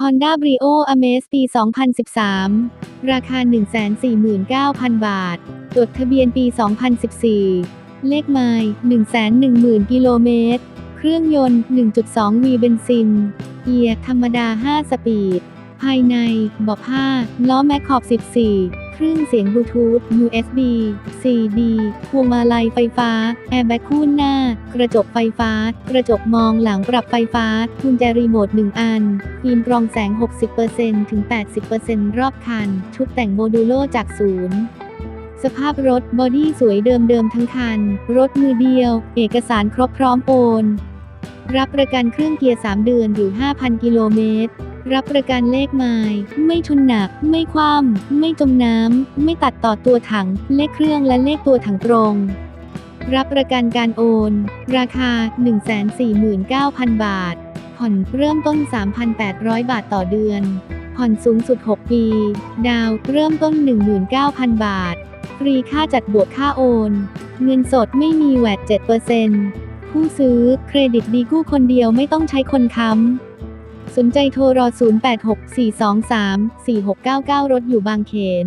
Honda Brio Amaze ปี 2013 ราคา 149,000 บาท จดทะเบียนปี 2014 เลขไมล์110,000 กิโลเมตร เครื่องยนต์ 1.2 V เบนซิน เกียร์ธรรมดา 5 สปีด ภายใน เบาะผ้า ล้อแม็กขอบ 14 เครื่องเสียงบลูทูธ USB CD พวงมาลัยไฟฟ้า แอร์แบ็กคู่หน้า กระจกไฟฟ้า กระจกมองหลังปรับไฟฟ้า กุญแจรีโมท 1 อัน ฟิล์มกรองแสง 60%ถึง 80%รอบคัน ชุดแต่งโมดูโลจากศูนย์สภาพรถบอดี้สวยเดิมๆทั้งคัน รถมือเดียว เอกสารครบพร้อมโอน รับประกันเครื่องเกียร์ 3 เดือนหรือ 5,000 กิโลเมตร รับประกันเลขไมล์ไม่ชนหนัก ไม่คว่ำไม่จมน้ำ ไม่ตัดต่อตัวถัง เลขเครื่องและเลขตัวถังตรง รับประกันการโอน ราคา 149,000 บาท ผ่อนเริ่มต้น 3,800 บาทต่อเดือน ผ่อนสูงสุด 6 ปี ดาวเริ่มต้น 19,000 บาท ฟรีค่าจัดบวกค่าโอน เงินสดไม่มีแวด7%ผู้ซื้อ เครดิตดีกู้คนเดียวไม่ต้องใช้คนค้ำ สนใจโทรรอ0864234699 รถอยู่บางเขน